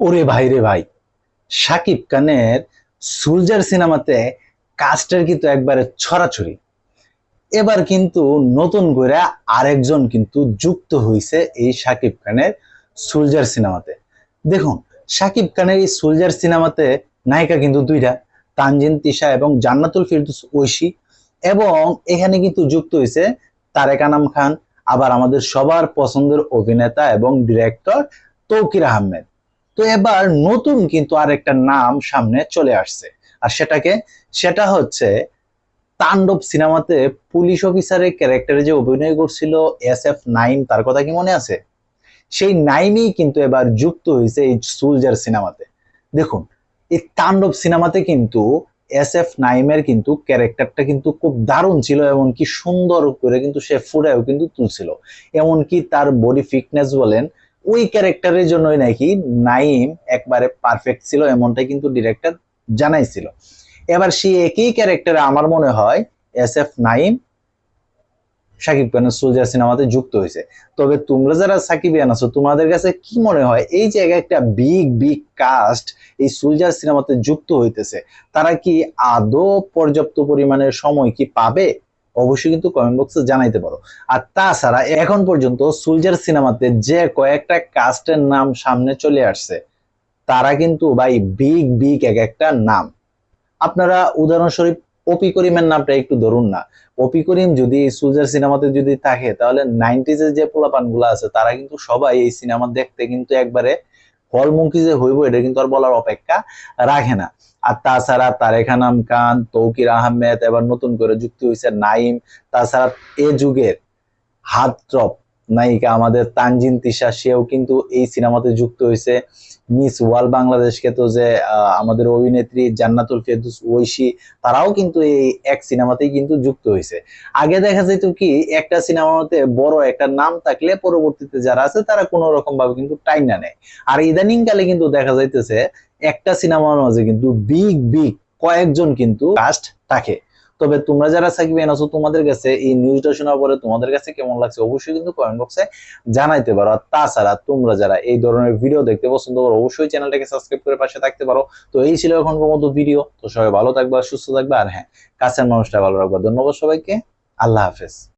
ওরে ভাই রে ভাই, সাকিব খানের সুলজার সিনেমাতে কাস্টের কিন্তু একবারে ছড়াছড়ি। এবার কিন্তু নতুন করে আরেকজন কিন্তু যুক্ত হয়েছে এই সাকিব খানের সুলজার সিনেমাতে। দেখুন, সাকিব খানের এই সুলজার সিনেমাতে নায়িকা কিন্তু দুইটা, তানজিন তিশা এবং জান্নাতুল ফিরদৌস ঐশী এবং এখানে কিন্তু যুক্ত হয়েছে তারেক আনাম খান, আবার আমাদের সবার পছন্দের অভিনেতা এবং ডিরেক্টর তৌকির আহমেদ। তো এবার নতুন কিন্তু আরেকটা নাম সামনে চলে আসছে। আর সেটাকে, সেটা হচ্ছে তাণ্ডব সিনেমাতে পুলিশ অফিসারের ক্যারেক্টারে যে অভিনয় করছিল এস এফ নাইম তার কথা কি মনে আছে? সেই নাইমই কিন্তু এবার যুক্ত হয়েছে এই সুলজার সিনেমাতে। দেখুন, এই তাণ্ডব সিনেমাতে কিন্তু এস এফ নাইমের কিন্তু ক্যারেক্টারটা কিন্তু খুব দারুণ ছিল এমনকি সুন্দর করে কিন্তু সে ফুটায়ও কিন্তু তুলছিল। এমনকি তার বডি ফিটনেস বলেন ওই ক্যারেক্টারের জন্যই নাকি নাইম একবারে পারফেক্ট ছিল, এমনটাই কিন্তু ডিরেক্টর জানাইছিল। এবার সেই একই ক্যারেক্টারে আমার মনে হয় এস এফ নাইম সাকিব খানের সোলজার সিনেমাতে যুক্ত হয়েছে। তবে তোমরা যারা সাকিবিয়ান আছো, তোমাদের কাছে কি মনে হয় এই যে একটা বিগ বিগ কাস্ট এই সোলজার সিনেমাতে যুক্ত হইতেছে, তারা কি আদৌ পর্যাপ্ত পরিমাণের সময় কি পাবে? অবশ্যই কিন্তু কমেন্ট বক্সে জানাইতে পারো। আর তাছাড়া এখন পর্যন্ত সুলজার সিনেমাতে যে কয়েকটা কাস্টের নাম সামনে চলে আসছে, তারা কিন্তু ভাই বিগ বিগ এক একটা নাম। আপনারা উদাহরণস্বরূপ অপি করিমের নামটা একটু ধরুন না। অপি করিম যদি সুলজার সিনেমাতে যদি থাকে, তাহলে নাইনটিজের যে পোলাপানগুলা আছে, তারা কিন্তু সবাই এই সিনেমা দেখতে কিন্তু একবারে হলমুখী যে হইব, এটা কিন্তু আর বলার অপেক্ষা রাখে না। আর তাছাড়া তারেখা নাম খান, তৌকির আহমেদ, এবার নতুন করে যুক্তি হয়েছে নাইম। তাছাড়া এ যুগের হাতটপ নায়িকা আমাদের তানজিন তিশা, সেও কিন্তু এই সিনেমাতে যুক্ত হয়েছে। মিস ওয়ার্ল্ড বাংলাদেশকে তো যে আমাদের অভিনেত্রী জান্নাতুল ফেরদৌস, ঐশী, তারাও কিন্তু এই এক সিনেমাতেই কিন্তু যুক্ত হয়েছে। আগে দেখা যেত কি, একটা সিনেমাতে বড় একটা নাম থাকলে পরবর্তীতে যারা আছে, তারা কোনো রকম ভাবে কিন্তু টাইম না নেয় আর ইদানিং কালে কিন্তু দেখা যাইতেছে, একটা সিনেমার মাঝে কিন্তু বিগ বিগ কয়েকজন কিন্তু কাস্ট থাকে। তবে তোমরা যারা সাকিবিয়ান আছো, তোমাদের কাছে এই নিউজটা শোনার পরে তোমাদের কাছে কেমন লাগছে অবশ্যই কিন্তু কমেন্ট বক্সে জানাইতে পারো। আর তাছাড়া তোমরা যারা এই ধরনের ভিডিও দেখতে পছন্দ করো, অবশ্যই চ্যানেলটাকে সাবস্ক্রাইব করে পাশে থাকতে পারো। তো এই ছিল এখনকার মতো ভিডিও তো সবাই ভালো থাকবে, সুস্থ থাকবে। আর হ্যাঁ কাছের মানুষটা ভালো রাখবে। ধন্যবাদ সবাইকে। আল্লাহ হাফেজ।